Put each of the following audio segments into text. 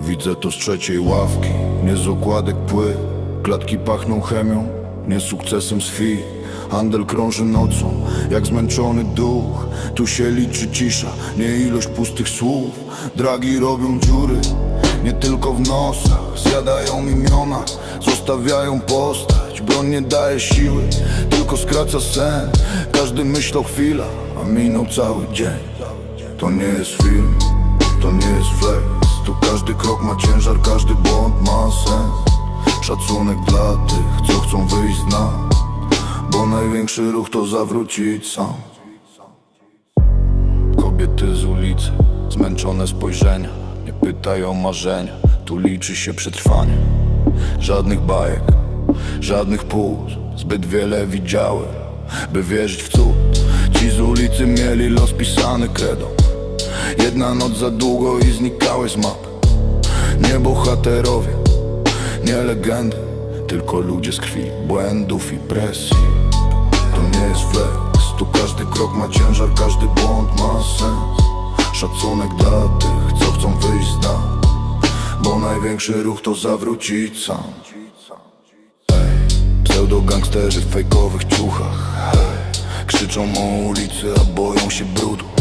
Widzę to z trzeciej ławki. Nie z okładek pły. Klatki pachną chemią Nie sukcesem z fi Handel krąży nocą Jak zmęczony duch. Tu się liczy cisza Nie ilość pustych słów. Dragi robią dziury Nie tylko w nosach. Zjadają imiona Zostawiają postać. Broń nie daje siły Tylko skraca sen. Każdy myślał chwila A minął cały dzień. To nie jest film To nie jest flex Tu każdy krok ma ciężar Każdy błąd ma sens. Szacunek dla tych, co chcą wyjść z Bo największy ruch to zawrócić sam. Kobiety z ulicy, zmęczone spojrzenia Nie pytają marzenia, tu liczy się przetrwanie. Żadnych bajek, żadnych płuc Zbyt wiele widziałem, by wierzyć w cud. Ci z ulicy mieli los pisany kredą Jedna noc za długo i znikałeś z mapy Nie bohaterowie, nie legendy Tylko ludzie z krwi, błędów i presji. To nie jest flex Tu każdy krok ma ciężar, każdy błąd ma sens. Szacunek dla tych, co chcą wyjść z dna Bo największy ruch to zawrócić sam. Pseudo-gangsterzy w fejkowych ciuchach. Krzyczą o ulicy, a boją się brudu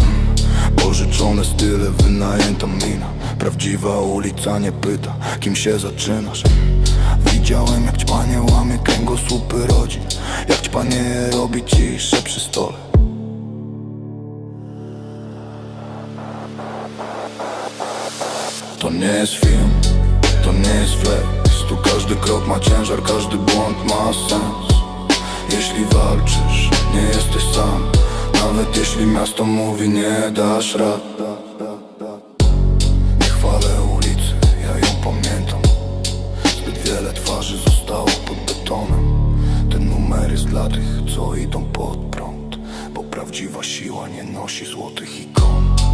Pożyczone style, wynajęta mina. Prawdziwa ulica nie pyta, kim się zaczynasz. Widziałem jak ćpanie łamie kręgosłupy rodzin. Jak ćpanie robi ciszę przy stole. To nie jest film, to nie jest flex. Tu każdy krok ma ciężar, każdy błąd ma sens. Jeśli walczysz, nie jesteś sam Nawet jeśli miasto mówi nie dasz rad. Nie chwalę ulicy, ja ją pamiętam. Zbyt wiele twarzy zostało pod betonem. Ten numer jest dla tych, co idą pod prąd Bo prawdziwa siła nie nosi złotych ikon